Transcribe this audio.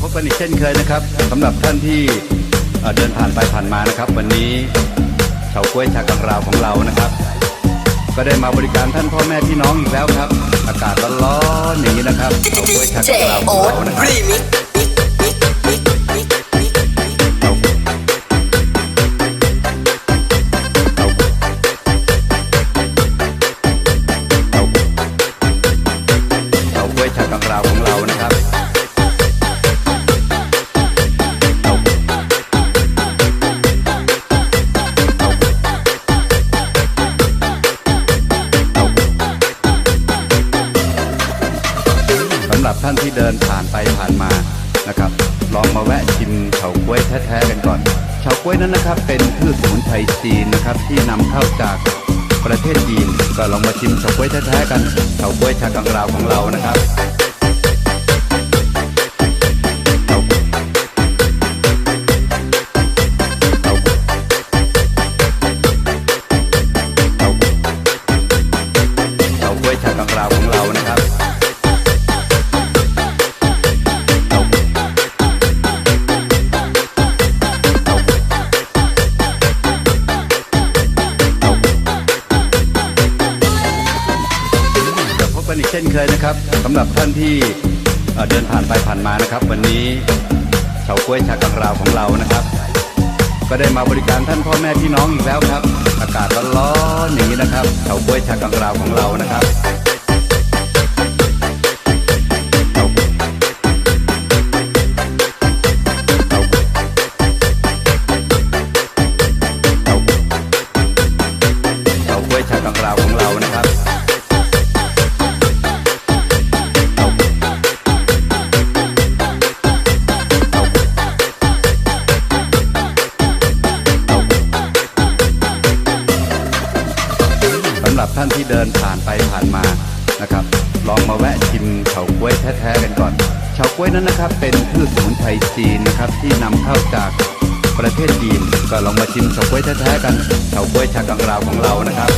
พบกันอีกเช่นเคยนะครับสำหรับท่านที่เดินผ่านไปผ่านมานะครับ วันนี้เฉาก้วยชากังราวของเรานะครับ ก็ได้มาบริการท่านพ่อแม่พี่น้องอีกแล้วครับ อากาศร้อนๆอย่างนี้นะครับเฉาก้วยชากังราวของเรานะครับ Remix เฉาก้วยชากังราวของเรา หรับท่านที่เดินผ่านไปผ่านมานะครับ ลองมาแวะชิมเฉาก๊วยแท้ๆกันก่อนเฉาก๊วยนั้นนะครับ เป็นพืชสมุนไพรจีนนะครับที่นำเข้าจากประเทศจีน ก็ลองมาชิมเฉาก๊วยแท้ๆกันเฉาก๊วยชากังราวของเรานะครับเฉาก๊วยชากังราวของเรานะครับ ช่นเคยนะครับสำหรับท่านที่เดินผ่านไปผ่านมานะครับ วันนี้เฉาก้วยชากังราวของเรานะครับ ก็ได้มาบริการท่านพ่อแม่พี่น้องอีกแล้วครับ อากาศร้อนๆอย่างนี้นะครับเฉาก้วยชากังราวของเรานะครับ ท่านที่เดินผ่านไปผ่านมานะครับ ลองมาแวะชิมเฉาก๊วยแท้ๆกันก่อนเฉาก๊วยนั้นนะครับ เป็นพืชสมุนไพรจีนนะครับที่นำเข้าจากประเทศจีนก็ลองมาชิมเฉาก๊วยแท้ๆกันเฉาก๊วยชากังราวของเรานะครับ